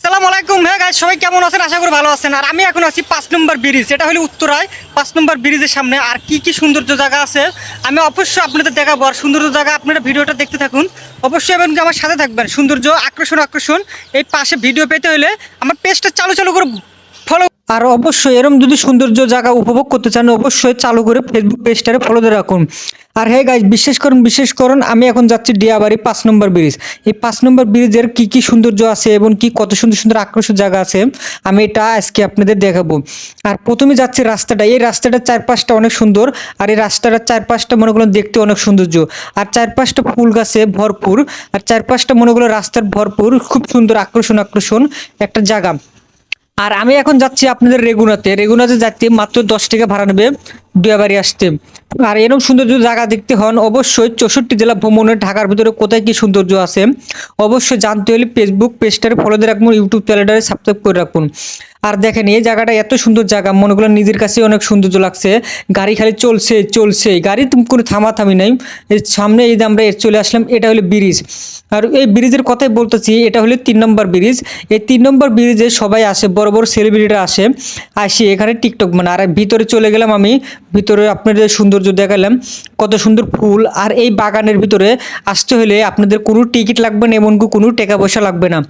সালাম আলাইকুম। হ্যাঁ গাইজ সবাই কেমন আছেন? আশা করি ভালো আছেন। আর আমি এখন আছি পাঁচ নম্বর ব্রিজ। এটা হলো উত্তরায়, পাঁচ নম্বর ব্রিজের সামনে। আর কি কি সৌন্দর্য জায়গা আছে, আমি অবশ্যই আপনাদের দেখাবো। আর সৌন্দর্য জায়গা আপনারা ভিডিওটা দেখতে থাকুন। অবশ্যই এবং আমার সাথে থাকবেন। সৌন্দর্য, আকর্ষণ আকর্ষণ। এই পাশে ভিডিও পেতে হলে আমার পেজটা চালু চালু করে ফলো আর অবশ্যই এরম যদি সৌন্দর্য জায়গা উপভোগ করতে চান, অবশ্যই চালু করে ফেসবুক পেজটারে ফলো দিয়ে রাখুন। আর হ্যাঁ গাইজ বিশ্বাস করুন বিশেষ করুন, আমি এখন যাচ্ছি ডিয়াবাড়ি পাঁচ নম্বর ব্রিজ। এই পাঁচ নম্বর ব্রিজের কি কি সৌন্দর্য আছে এবং কি কত সুন্দর সুন্দর আকর্ষণ জায়গা আছে, আমি এটা আজকে আপনাদের দেখাবো। আর প্রথমে যাচ্ছি রাস্তাটা, এই রাস্তাটার চারপাশটা অনেক সুন্দর, আর এই রাস্তাটার চারপাশটা মনে করুন দেখতে অনেক সৌন্দর্য। আর চারপাশটা ফুল গাছে ভরপুর, আর চারপাশটা মনে করুন রাস্তার ভরপুর, খুব সুন্দর আকর্ষণ আকর্ষণ একটা জায়গা। আর আমি এখন যাচ্ছি আপনাদের রেগুনাতে রেগুনাতে যাচ্ছি মাত্র দশ টাকা ভাড়া নেবে। দুয়াবাড়ি আসতে আর এরকম সৌন্দর্য জায়গা দেখতে হন অবশ্যই। চৌষট্টি জেলা ভ্রমণের ঢাকার ভিতরে কোথায় কি সৌন্দর্য আছে, অবশ্যই জানতে হলে ফেসবুক পেজটারে ফলো দিয়ে রাখুন ইউটিউব চ্যানেলটারে সাবস্ক্রাইব করে রাখুন। আর দেখেন, এই জায়গাটা এত সুন্দর জায়গা, মনে করলেন নিজের কাছে অনেক সৌন্দর্য লাগছে। গাড়ি খালি চলছে চলছে, গাড়ি কোনো থামাথামি নেই। সামনে এই যে আমরা চলে আসলাম, এটা হলো ব্রিজ। আর এই ব্রিজের কথাই বলতেছি, এটা হলো তিন নম্বর ব্রিজ। এই তিন নম্বর ব্রিজে সবাই আসে, বড় বড় সেলিব্রিটিরা আসে, আসি এখানে টিকটক মানে আর ভিতরে চলে গেলাম আমি ভিতরে আপনাদের সৌন্দর্য দেখালাম। কত সুন্দর ফুল। আর এই বাগানের ভিতরে আসতে হলে আপনাদের কোনো টিকিট লাগবে না, এমনকি কোনো টাকা পয়সা লাগবে না।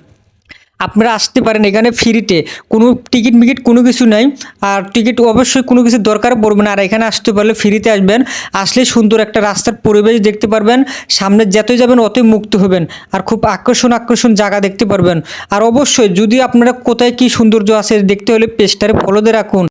আপনারা আসতে পারেন এখানে ফ্রিতে। কোনো টিকিট মিকিট কোনো কিছু নাই। আর টিকিট অবশ্যই কোনো কিছু দরকার পড়বে না। আর এখানে আসতে পারলে ফ্রিতে আসবেন। আসলে সুন্দর একটা রাস্তার পরিবেশ দেখতে পারবেন। সামনে যতই যাবেন, অতই মুক্ত হবেন। আর খুব আকর্ষণ আকর্ষণ জায়গা দেখতে পারবেন। আর অবশ্যই যদি আপনারা কোথায় কি সৌন্দর্য আছে, দেখতে হলে পেজটারে ফলো দিয়ে রাখুন।